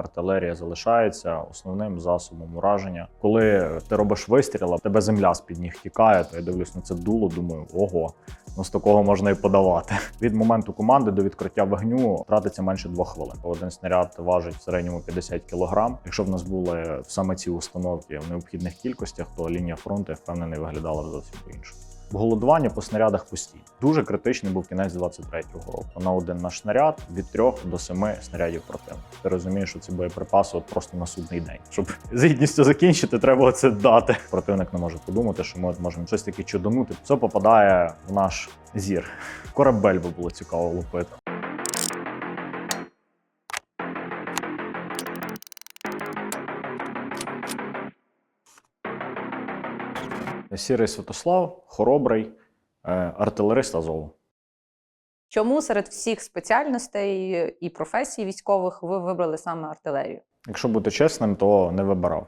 артилерія залишається основним засобом ураження. Коли ти робиш вистріл, а тебе земля з під ніг тікає, то я дивлюсь на це дуло, думаю, ого, ну з такого можна і подавати. Від моменту команди до відкриття вогню тратиться менше двох хвилин. Один снаряд важить в середньому 50 кг. Якщо в нас були саме ці установки в необхідних кількостях, то лінія фронту я впевнений виглядала зовсім по-іншому. Голодування по снарядах постійно. Дуже критичний був кінець 23-го року. На один наш снаряд від 3 до 7 снарядів противника. Ти розумієш, що ці боєприпаси от просто на судний день. Щоб з гідністю закінчити, треба це дати. Противник не може подумати, що ми от можемо щось таке чудонути. Все попадає в наш зір. Корабель би було цікаво лупити. Сірий Святослав, хоробрий, е, артилерист Азову. Чому серед всіх спеціальностей і професій військових ви вибрали саме артилерію? Якщо бути чесним, то не вибирав.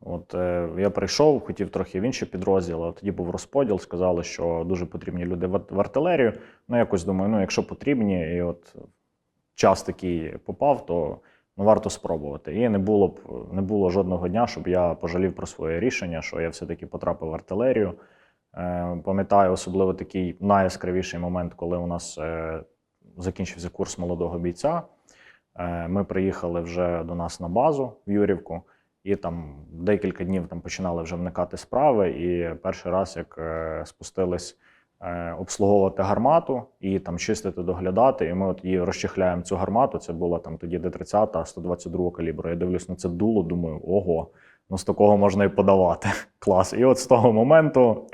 От е, я прийшов, хотів трохи в інший підрозділ, а тоді був розподіл. Сказали, що дуже потрібні люди в, в артилерію. Ну, якось думаю, ну якщо потрібні, і от час такий попав, то ну, варто спробувати. І не було б не було жодного дня, щоб я пожалів про своє рішення, що я все-таки потрапив в артилерію. Е, пам'ятаю особливо такий найяскравіший момент, коли у нас е, закінчився курс молодого бійця. Е, Ми приїхали вже до нас на базу в Юрівку, і там декілька днів там починали вже вникати справи. І перший раз, як е, спустились обслуговувати гармату і там чистити, доглядати, і ми от її розчехляємо цю гармату. Це була там тоді Д-30, 122 калібру. Я дивлюсь на це дуло, думаю, ого, ну з такого можна і подавати. Клас. І от з того моменту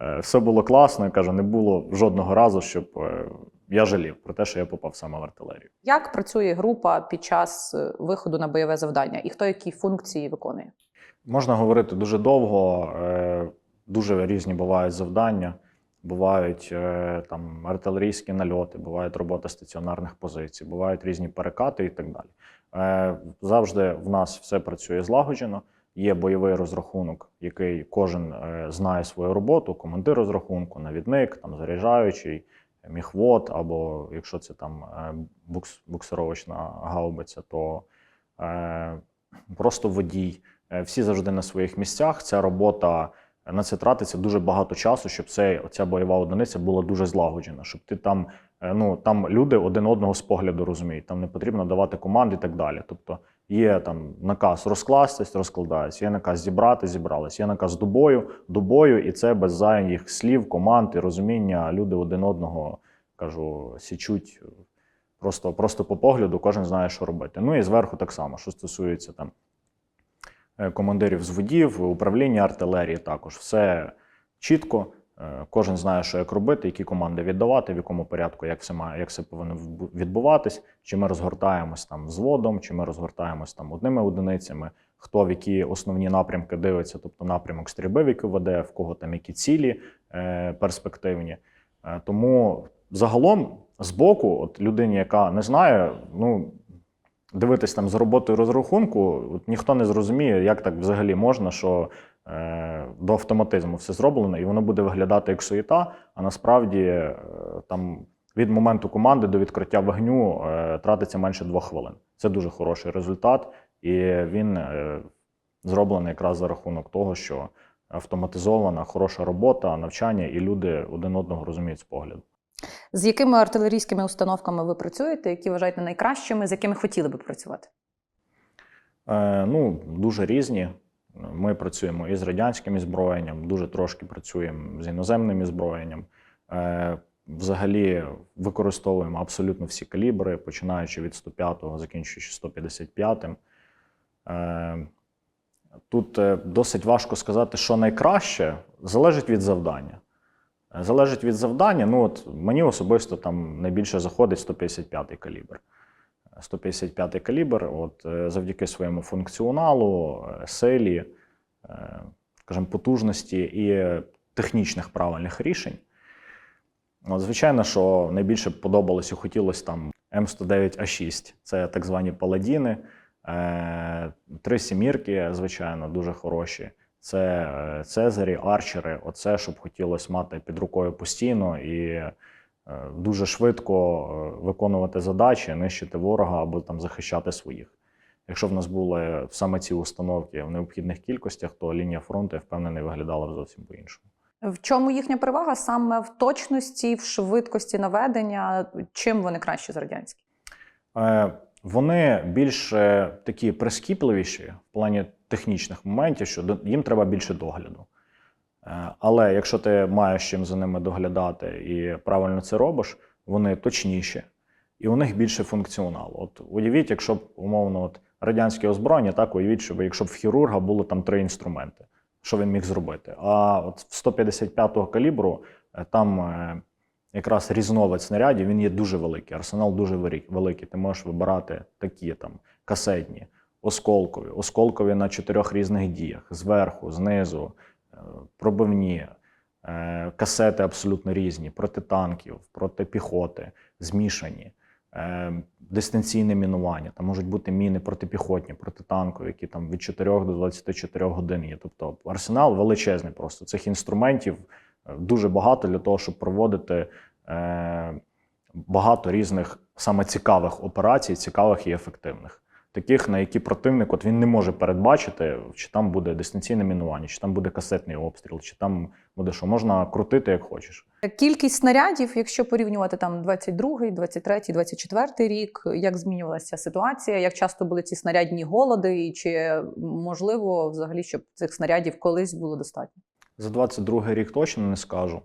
е, все було класно. Я кажу, не було жодного разу, щоб е, я жалів про те, що я попав саме в артилерію. Як працює група під час е, виходу на бойове завдання, і хто які функції виконує? Можна говорити дуже довго, е, дуже різні бувають завдання. Бувають е, там артилерійські нальоти, бувають робота стаціонарних позицій, бувають різні перекати і так далі. Е, Завжди в нас все працює злагоджено. Є бойовий розрахунок, який кожен е, знає свою роботу, командир розрахунку, навідник, там заряджаючий, міхвод, або якщо це там букс, буксировочна гаубиця, то е, просто водій. Всі завжди на своїх місцях. Ця робота на це тратиться дуже багато часу, щоб цей, ця бойова одиниця була дуже злагоджена, щоб ти там, е, ну там люди один одного з погляду розуміють. Там не потрібно давати команди і так далі. Тобто є там наказ розкластись, розкладається, є наказ зібрати, зібрались, є наказ до бою, і це без зайніх слів, команд і розуміння. Люди один одного кажу, січуть просто, просто по погляду, кожен знає, що робити. Ну і зверху так само, що стосується там командирів зводів, управління артилерії також. Все чітко. е, Кожен знає, що як робити, які команди віддавати, в якому порядку, як все має, як все повинно відбуватись. Чи ми розгортаємось там взводом, чи ми розгортаємось там одними одиницями, хто в які основні напрямки дивиться, тобто напрямок стрільби, в який веде, в кого там які цілі е, перспективні. Е, тому загалом збоку, от людині, яка не знає, ну дивитись там з роботою розрахунку, от ніхто не зрозуміє, як так взагалі можна, що е, до автоматизму все зроблено, і воно буде виглядати як суєта, а насправді е, там від моменту команди до відкриття вогню е, тратиться менше двох хвилин. Це дуже хороший результат, і він е, зроблений якраз за рахунок того, що автоматизована, хороша робота, навчання, і люди один одного розуміють з погляду. З якими артилерійськими установками ви працюєте, які вважаєте найкращими, з якими хотіли би працювати? Е, ну, дуже різні. Ми працюємо і з радянським озброєнням, дуже трошки працюємо з іноземним озброєнням. Е, взагалі використовуємо абсолютно всі калібри, починаючи від 105-го, закінчуючи 155-м. Е, тут е, досить важко сказати, що найкраще, залежить від завдання. Залежить від завдання. Ну, от мені особисто там найбільше заходить 155-й калібр. 155 калібр, от е, завдяки своєму функціоналу, е, силі, е, скажімо, потужності і технічних правильних рішень. От, звичайно, що найбільше б подобалося і хотілося там М109А6. Це так звані паладіни. Три сімірки, звичайно, дуже хороші. Це е, Цезарі, арчери. Оце, щоб хотілося мати під рукою постійно і е, дуже швидко е, виконувати задачі, нищити ворога або там захищати своїх. Якщо в нас були саме ці установки в необхідних кількостях, то лінія фронту, я впевнений, виглядала зовсім по-іншому. В чому їхня перевага саме в точності, в швидкості наведення? Чим вони краще за радянські? Вони більш такі прискіпливіші в плані технічних моментів, що їм треба більше догляду. Е, Але якщо ти маєш чим за ними доглядати і правильно це робиш, вони точніші і у них більше функціоналу. От уявіть, якщо б умовно от радянське озброєння, так уявіть, щоб якщо б в хірурга було там три інструменти, що він міг зробити. А от в 155-го калібру е, там е, якраз різновид снарядів він є дуже великий, арсенал дуже великий. Ти можеш вибирати такі там касетні, осколкові, осколкові на чотирьох різних діях: зверху, знизу, е, пробивні, е, касети абсолютно різні, проти танків, проти піхоти, змішані. Е, Дистанційне мінування, там можуть бути міни протипіхотні, протитанкові, які там від 4 до 24 годин є. Тобто арсенал величезний просто цих інструментів дуже багато для того, щоб проводити багато різних саме цікавих операцій, цікавих і ефективних. Таких, на які противник от він не може передбачити, чи там буде дистанційне мінування, чи там буде касетний обстріл, чи там буде що можна крутити як хочеш. Кількість снарядів, якщо порівнювати там 22, 23, 24 рік, як змінювалася ситуація? Як часто були ці снарядні голоди, і чи можливо взагалі, щоб цих снарядів колись було достатньо? За 22 рік точно не скажу.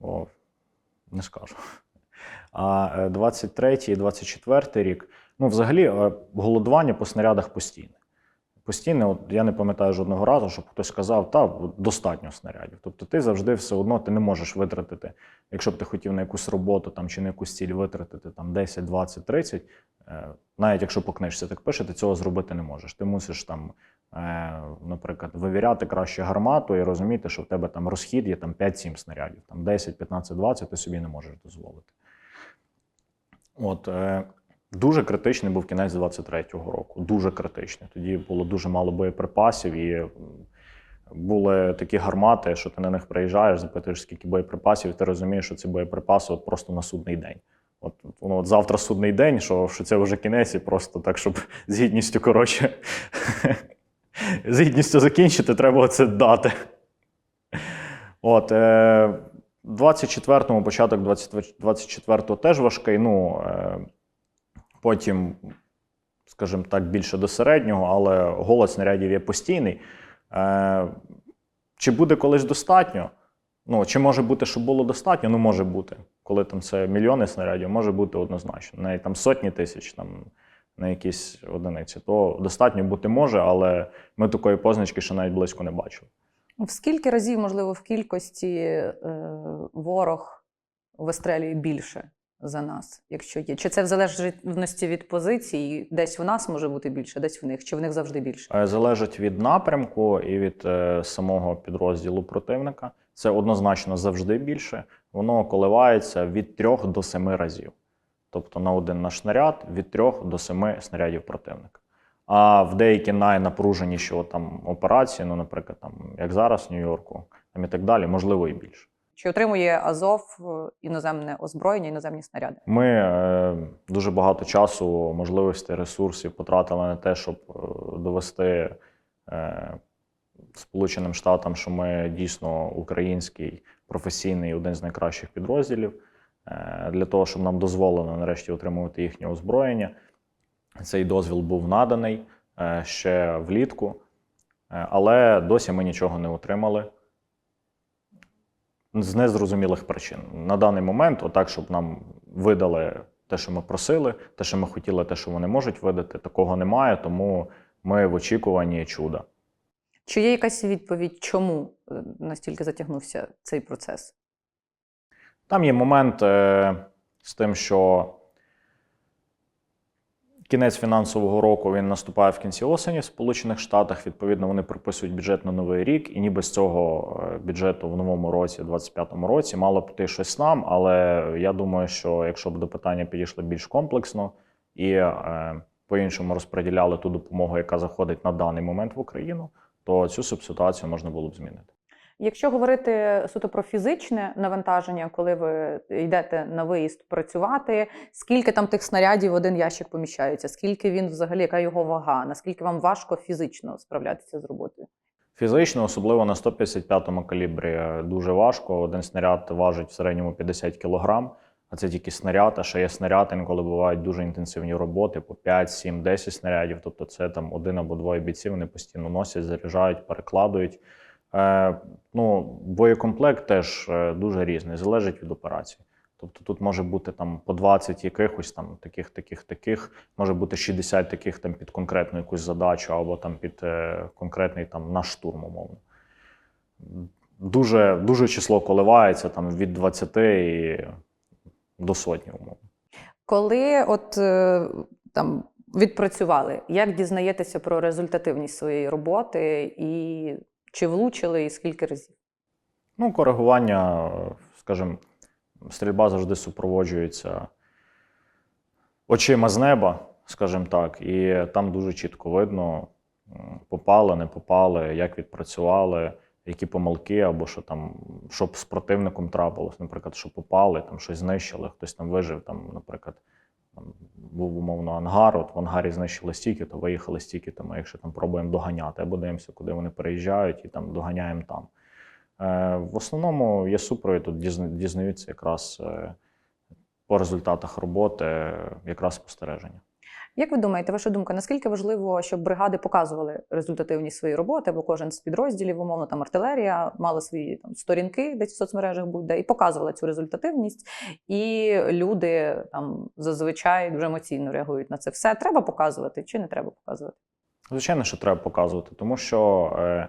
О, не скажу. А е, 23 і 24 рік, ну, взагалі, е, голодування по снарядах постійне. Постійне, от я не пам'ятаю жодного разу, щоб хтось сказав, та достатньо снарядів. Тобто ти завжди все одно ти не можеш витратити, якщо б ти хотів на якусь роботу там, чи на якусь ціль витратити там 10, 20, 30, е, навіть якщо по книжці так пише, ти цього зробити не можеш. Ти мусиш там, е, наприклад, вивіряти краще гармату і розуміти, що в тебе там розхід є там 5-7 снарядів, там 10, 15, 20 ти собі не можеш дозволити. От, е, дуже критичний був кінець 23-го року. Дуже критичний. Тоді було дуже мало боєприпасів, і були такі гармати, що ти на них приїжджаєш, запитуєш, скільки боєприпасів, і ти розумієш, що ці боєприпаси от просто на судний день. От, ну, от завтра судний день, що, що це вже кінець, і просто так, щоб з гідністю, коротше, з гідністю закінчити, треба це дати. От, е, 24-му, початок 24-го теж важкий. Ну, е, потім, скажімо так, більше до середнього, але голод снарядів є постійний. Е, чи буде колись достатньо? Ну, чи може бути, що було достатньо? Ну, може бути. Коли там це мільйони снарядів, може бути однозначно. Навіть там сотні тисяч там, на якісь одиниці. То достатньо бути може, але ми такої позначки ще навіть близько не бачили. В скільки разів, можливо, в кількості е, ворог вистрелює більше за нас, якщо є? Чи це в залежності від позиції? Десь в нас може бути більше, десь в них, чи в них завжди більше? Е, Залежить від напрямку і від е, самого підрозділу противника. Це однозначно завжди більше. Воно коливається від 3 до 7 разів. Тобто на один наш снаряд від 3 до 7 снарядів противника. А в деякі найнапруженіші там операції, ну, наприклад, там, як зараз в Нью-Йорку, там і так далі, можливо, і більше. Чи отримує Азов е, іноземне озброєння, іноземні снаряди? Ми е, дуже багато часу, можливостей, ресурсів потратили на те, щоб е, довести Сполученим Штатам, що ми дійсно український професійний один з найкращих підрозділів, для того, щоб нам дозволено нарешті отримувати їхнє озброєння. Цей дозвіл був наданий ще влітку, але досі ми нічого не отримали з незрозумілих причин. На даний момент, отак, щоб нам видали те, що ми просили, те, що ми хотіли, те, що вони можуть видати, такого немає, тому ми в очікуванні чуда. Чи є якась відповідь, чому е, настільки затягнувся цей процес? Там є момент е, з тим, що кінець фінансового року він наступає в кінці осені в Сполучених Штатах. Відповідно, вони прописують бюджет на новий рік, і ніби з цього е, бюджету в новому році, 25-му році, мало піти щось нам. Але я думаю, що якщо б до питання підійшли більш комплексно і е, по-іншому розподіляли ту допомогу, яка заходить на даний момент в Україну, то цю ситуацію можна було б змінити. Якщо говорити суто про фізичне навантаження, коли ви йдете на виїзд працювати, скільки там тих снарядів в один ящик поміщається? Скільки він взагалі, яка його вага? Наскільки вам важко фізично справлятися з роботою? Фізично, особливо на 155-му калібрі, е, дуже важко. Один снаряд важить в середньому 50 кг, а це тільки снаряд, а ще є снаряд, інколи бувають дуже інтенсивні роботи по 5, 7, 10 снарядів. Тобто це там один або двоє бійців, вони постійно носять, заряджають, перекладують. Е, ну, боєкомплект теж е, дуже різний, залежить від операції. Тобто тут може бути там по 20 якихось там таких, таких, таких, може бути 60 таких там під конкретну якусь задачу, або там під е, конкретний там наш штурм, умовно. Дуже, дуже число коливається там від 20 і до сотні, умовно. Коли от там відпрацювали, як дізнаєтеся про результативність своєї роботи і чи влучили, і скільки разів? Ну, коригування, скажімо, стрільба завжди супроводжується очима з неба, скажімо так, і там дуже чітко видно, попали, не попали, як відпрацювали, які помилки, або що там, що з противником трапилось, наприклад, що попали, там щось знищили, хтось там вижив, там, наприклад. Був умовно ангар, от в ангарі знищили стільки, то виїхали стільки, то ми, якщо там пробуємо доганяти, або дивимося, куди вони переїжджають, і там доганяємо там. Е, В основному є супровід, тут дізна- дізнаються якраз е, по результатах роботи, якраз спостереження. Як ви думаєте, ваша думка, наскільки важливо, щоб бригади показували результативність своєї роботи, або кожен з підрозділів, умовно там артилерія, мала свої там сторінки десь в соцмережах будь-де і показувала цю результативність, і люди там зазвичай дуже емоційно реагують на це все. Треба показувати чи не треба показувати? Звичайно, що треба показувати, тому що е,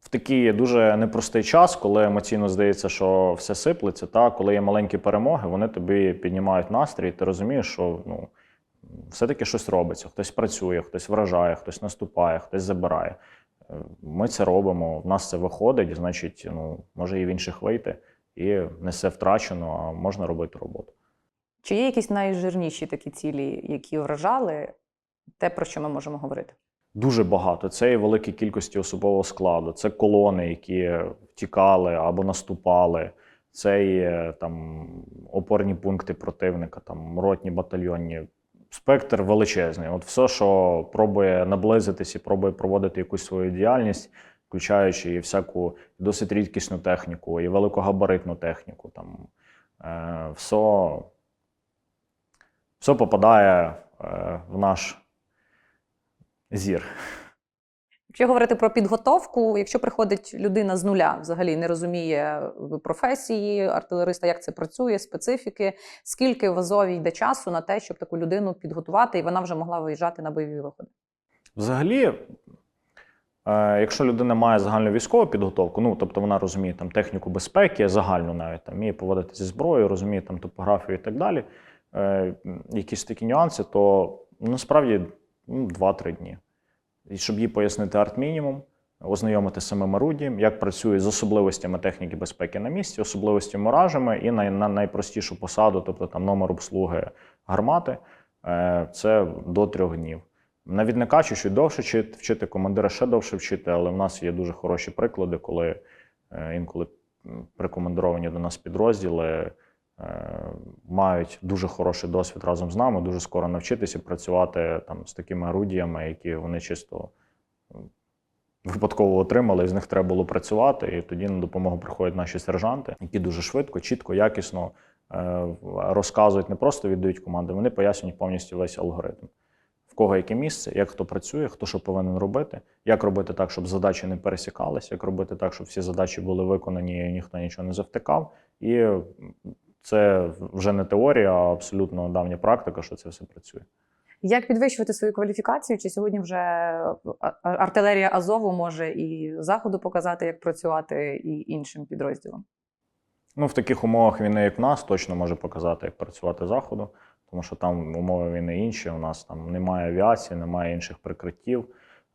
в такий дуже непростий час, коли емоційно здається, що все сиплеться, та коли є маленькі перемоги, вони тобі піднімають настрій, і ти розумієш, що ну, все-таки щось робиться. Хтось працює, хтось вражає, хтось наступає, хтось забирає. Е, Ми це робимо, в нас це виходить, значить, ну, може і в інших вийти, і не все втрачено, а можна робити роботу. Чи є якісь найжирніші такі цілі, які вражали, те, про що ми можемо говорити? Дуже багато. Це і великі кількості особового складу, це колони, які втікали або наступали. Це і там опорні пункти противника, там ротні батальйонні. Спектр величезний. От все, що пробує наблизитись і пробує проводити якусь свою діяльність, включаючи і всяку досить рідкісну техніку, і великогабаритну техніку. Там е, все, все попадає е, в наш зір. Якщо говорити про підготовку, якщо приходить людина з нуля, взагалі не розуміє професії артилериста, як це працює, специфіки, скільки в Азові йде часу на те, щоб таку людину підготувати, і вона вже могла виїжджати на бойові виходи? Взагалі, е, якщо людина має загальну військову підготовку, ну тобто вона розуміє там техніку безпеки, загальну навіть там вміє поводити зі зброєю, розуміє там топографію і так далі, е, якісь такі нюанси, то насправді ну, 2-3 дні. Щоб їй пояснити арт-мінімум, ознайомити самим орудієм, як працює з особливостями техніки безпеки на місці, особливостями моражами і на, на найпростішу посаду, тобто там номер обслуги гармати, е, це до трьох днів. Навідника чуть довше вчити, командира ще довше вчити, але в нас є дуже хороші приклади, коли е, інколи м, прикомандировані до нас підрозділи мають дуже хороший досвід разом з нами, дуже скоро навчитися працювати там з такими орудіями, які вони чисто випадково отримали, і з них треба було працювати. І тоді на допомогу приходять наші сержанти, які дуже швидко, чітко, якісно е, розказують, не просто віддають команди, вони пояснюють повністю весь алгоритм. В кого яке місце, як хто працює, хто що повинен робити, як робити так, щоб задачі не пересікалися, як робити так, щоб всі задачі були виконані і ніхто нічого не завтикав. І це вже не теорія, а абсолютно давня практика, що це все працює. Як підвищувати свою кваліфікацію? Чи сьогодні вже а- артилерія Азову може і заходу показати, як працювати, і іншим підрозділам? Ну, в таких умовах війни, як в нас, точно може показати, як працювати заходу, тому що там умови війни інші. У нас там немає авіації, немає інших прикриттів.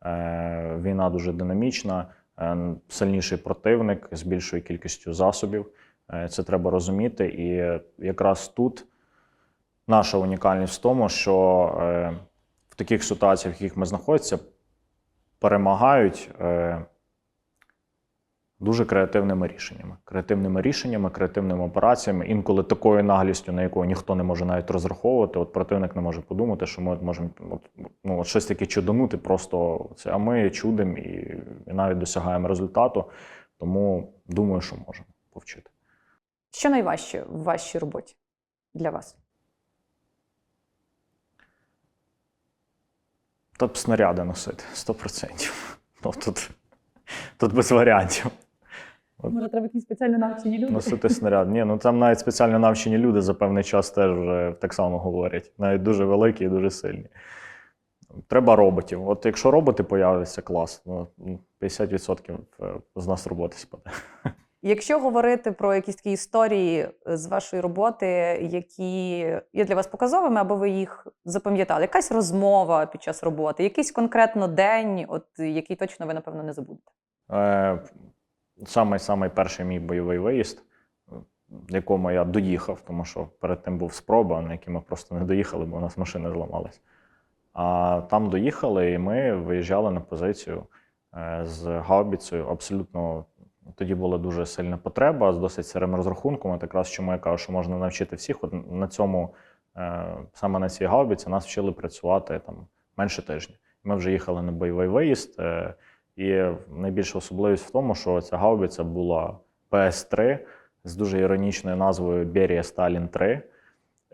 Е, війна дуже динамічна, е, сильніший противник з більшою кількістю засобів. Е, це треба розуміти. І якраз тут наша унікальність в тому, що е, в таких ситуаціях, в яких ми знаходимося, перемагають. Е, дуже креативними рішеннями. Креативними рішеннями, креативними операціями, інколи такою наглістю, на яку ніхто не може навіть розраховувати. От противник не може подумати, що ми можемо ну, от щось таке чудонути, просто це, а ми чудимо і, і навіть досягаємо результату. Тому думаю, що можемо повчити. Що найважче в вашій роботі для вас? Б снаряди носити 100%. Ну, тут, тут без варіантів. Може, треба якісь спеціально навчені люди? Носити снаряд. Ні, ну там навіть спеціально навчені люди за певний час теж вже так само говорять. Навіть дуже великі і дуже сильні. Треба роботів. От якщо роботи появляться, клас. Ну, 50% з нас роботи спаде. Якщо говорити про якісь такі історії з вашої роботи, які є для вас показовими, або ви їх запам'ятали, якась розмова під час роботи, якийсь конкретно день, от який точно ви напевно не забудете. Е, Самий самий перший мій бойовий виїзд, в якому я доїхав, тому що перед тим був спроба, на який ми просто не доїхали, бо у нас машини зламались. А там доїхали, і ми виїжджали на позицію е, з гаубіцею. Абсолютно тоді була дуже сильна потреба з досить сирим розрахунком. От якраз чому я кажу, що можна навчити всіх. От на цьому, е, саме на цій гаубіці, нас вчили працювати там менше тижня. Ми вже їхали на бойовий виїзд. е, І найбільша особливість в тому, що ця гаубиця була ПС-3 з дуже іронічною назвою Берія Сталін 3 е,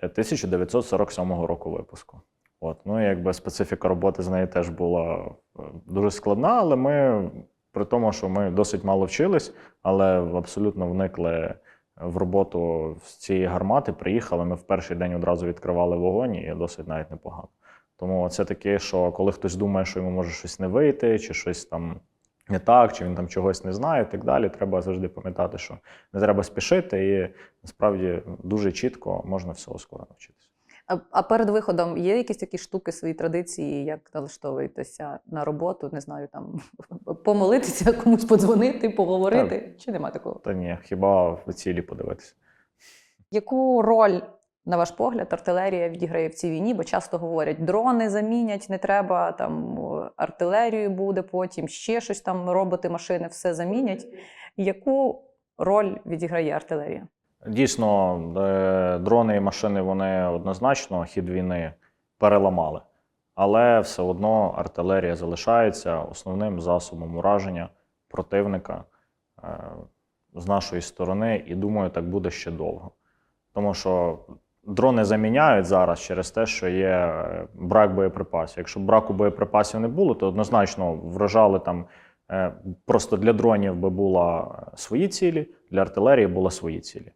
1947 року випуску. От. Ну якби специфіка роботи з нею теж була е, дуже складна, але ми, при тому, що ми досить мало вчились, але абсолютно вникли в роботу з цієї гармати, приїхали. Ми в перший день одразу відкривали вогонь і досить навіть непогано. Тому це таке, що коли хтось думає, що йому може щось не вийти, чи щось там не так, чи він там чогось не знає, і так далі, треба завжди пам'ятати, що не треба спішити, і насправді дуже чітко можна всього скоро навчитися. А, а перед виходом є якісь такі штуки, свої традиції, як налаштовуєтеся на роботу, не знаю, там помолитися, комусь подзвонити, поговорити, чи нема такого? Та ні, хіба в цілі подивитися. Яку роль, на ваш погляд, артилерія відіграє в цій війні? Бо часто говорять, дрони замінять, не треба, там артилерію буде потім, ще щось там, роботи, машини, все замінять. Яку роль відіграє артилерія? Дійсно, е, дрони і машини вони однозначно хід війни переламали. Але все одно артилерія залишається основним засобом ураження противника е, з нашої сторони, і думаю, так буде ще довго. Тому що дрони заміняють зараз через те, що є е, брак боєприпасів. Якщо браку боєприпасів не було, то однозначно вражали там просто для дронів би була свої цілі, для артилерії були свої цілі.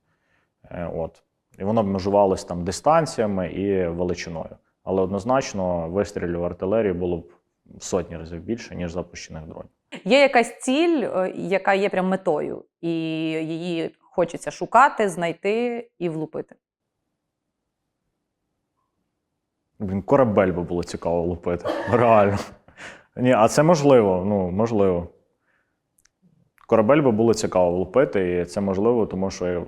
Е, От. І воно б межувалось там дистанціями і величиною. Але однозначно вистрілів артилерії було б в сотні разів більше, ніж запущених дронів. Є якась ціль, е, яка є прям метою, і її хочеться шукати, знайти і влупити. Блін, корабель би було цікаво лупити. Реально. Ні, а це можливо. Ну, можливо. Корабель би було цікаво лупити, і це можливо, тому що е,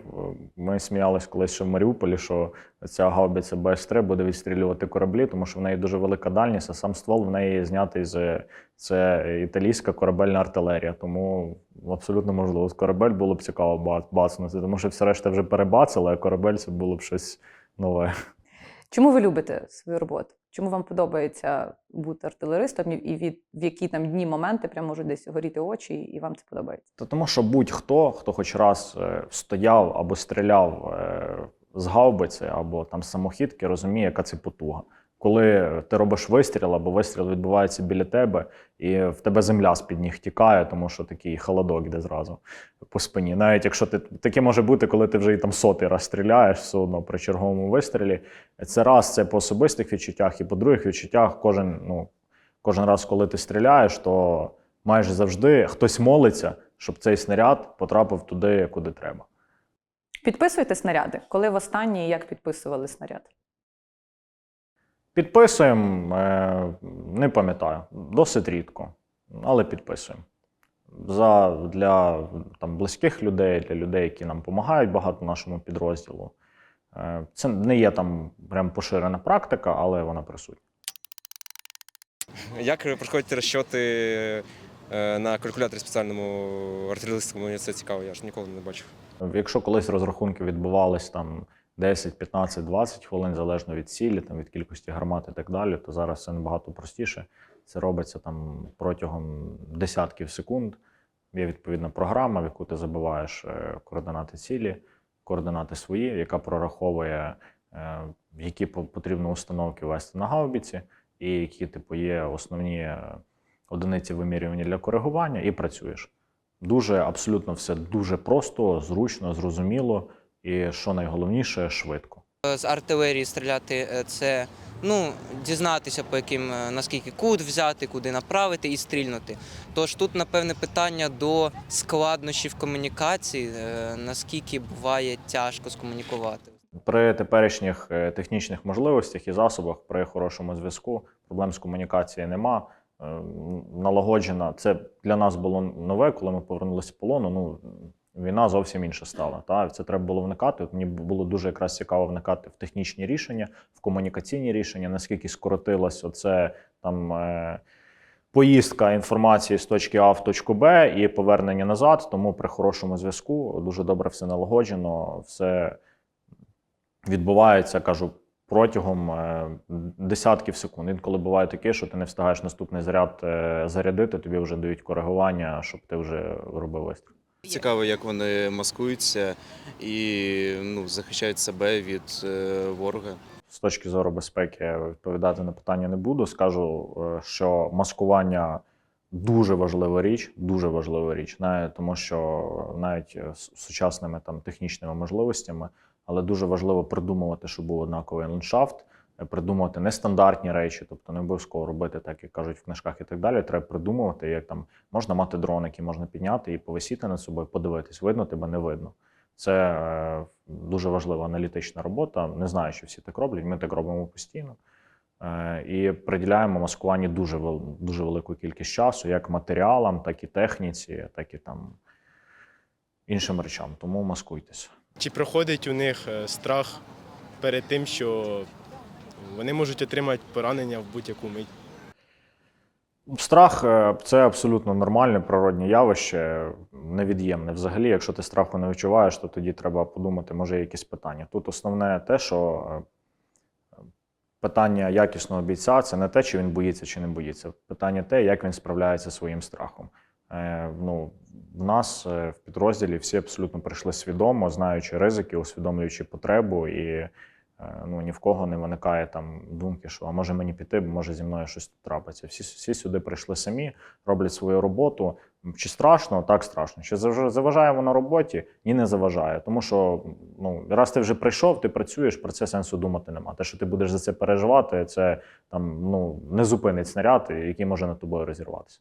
ми сміялись колись ще в Маріуполі, що ця гаубиця БС-3 буде відстрілювати кораблі, тому що в неї дуже велика дальність, а сам ствол в неї знятий з це італійська корабельна артилерія. Тому абсолютно можливо. Корабель було б цікаво бацнути, тому що все решта вже перебацали, а корабель це було б щось нове. Чому ви любите свою роботу? Чому вам подобається бути артилеристом, і від в які там дні моменти прямо можуть десь горіти очі, і вам це подобається? Та тому що будь-хто, хто хоч раз е, стояв або стріляв е, з гаубиці, або там самохідки, розуміє, яка це потуга. Коли ти робиш вистріл, або вистріл відбувається біля тебе, і в тебе земля з-під ніг тікає, тому що такий холодок йде зразу по спині. Навіть якщо ти таке може бути, коли ти вже і там сотий раз стріляєш, все одно при черговому вистрілі. Це раз це по особистих відчуттях, і по других відчуттях, кожен, ну, кожен раз, коли ти стріляєш, то майже завжди хтось молиться, щоб цей снаряд потрапив туди, куди треба. Підписуєте снаряди? Коли востаннє і як підписували снаряд? Підписуємо, е, не пам'ятаю, досить рідко, але підписуємо. За, для там, близьких людей, для людей, які нам допомагають багато нашому підрозділу. Е, Це не є там прям поширена практика, але вона присутня. Як проходять розчоти е, на калькуляторі спеціальному артилеристському мені це цікаво, я ж ніколи не бачив. Якщо колись розрахунки відбувались там 10, 15, 20 хвилин, залежно від цілі, там, від кількості гармат і так далі, то зараз це набагато простіше. Це робиться там протягом десятків секунд. Є відповідна програма, в яку ти забиваєш е, координати цілі, координати свої, яка прораховує, е, які потрібно установки вести на гаубіці, і які типу є основні е, одиниці вимірювання для коригування, і працюєш. Дуже абсолютно все дуже просто, зручно, зрозуміло, і що найголовніше, швидко. З артилерії стріляти е, це ну, дізнатися, по яким е, наскільки кут взяти, куди направити і стрільнути. Тож тут, напевне, питання до складнощів комунікації, е, наскільки буває тяжко скомунікувати. При теперішніх е, технічних можливостях і засобах, при хорошому зв'язку, проблем з комунікацією нема. Е, Налагоджена. Це для нас було нове, коли ми повернулися з полону. Ну, війна зовсім інша стала. Та? Це треба було вникати. От мені було дуже якраз цікаво вникати в технічні рішення, в комунікаційні рішення, наскільки скоротилось оце там. Е- Поїздка інформації з точки А в точку Б і повернення назад. Тому при хорошому зв'язку дуже добре все налагоджено, все відбувається, кажу, протягом е, десятків секунд. Інколи буває таке, що ти не встигаєш наступний заряд е, зарядити, тобі вже дають коригування, щоб ти вже робив вистріл. Цікаво, як вони маскуються і ну, захищають себе від е, ворога. З точки зору безпеки відповідати на питання не буду. Скажу, е, що маскування дуже важлива річ, дуже важлива річ, навіть тому що навіть е, з сучасними там технічними можливостями, але дуже важливо придумувати, щоб був однаковий ландшафт, е, придумувати нестандартні речі, тобто не обов'язково робити так, як кажуть в книжках і так далі. Треба придумувати, як там можна мати дрон, який можна підняти і повисіти над собою, подивитись, видно тебе, не видно. Це е, дуже важлива аналітична робота. Не знаю, що всі так роблять. Ми так робимо постійно. Е, І приділяємо маскуванню дуже, дуже велику кількість часу, як матеріалам, так і техніці, так і там іншим речам. Тому маскуйтесь. Чи проходить у них е, страх перед тим, що вони можуть отримати поранення в будь-яку мить? Страх е, це абсолютно нормальне природне явище, невід'ємне. Взагалі, якщо ти страху не відчуваєш, то тоді треба подумати, може, якісь питання. Тут основне те, що е, питання якісного бійця це не те, чи він боїться, чи не боїться. Питання те, як він справляється зі своїм страхом. Е, Ну, в нас в підрозділі всі абсолютно прийшли свідомо, знаючи ризики, усвідомлюючи потребу, і ну, ні в кого не виникає там думки, що а може мені піти, бо може зі мною щось трапиться. Всі, всі сюди прийшли самі, роблять свою роботу. Чи страшно? Так страшно. Чи заваж- заважає воно роботі? Ні, не заважає. Тому що ну, раз ти вже прийшов, ти працюєш, про це сенсу думати нема. Те, що ти будеш за це переживати, це там ну, не зупинить снаряд, який може над тобою розірватися.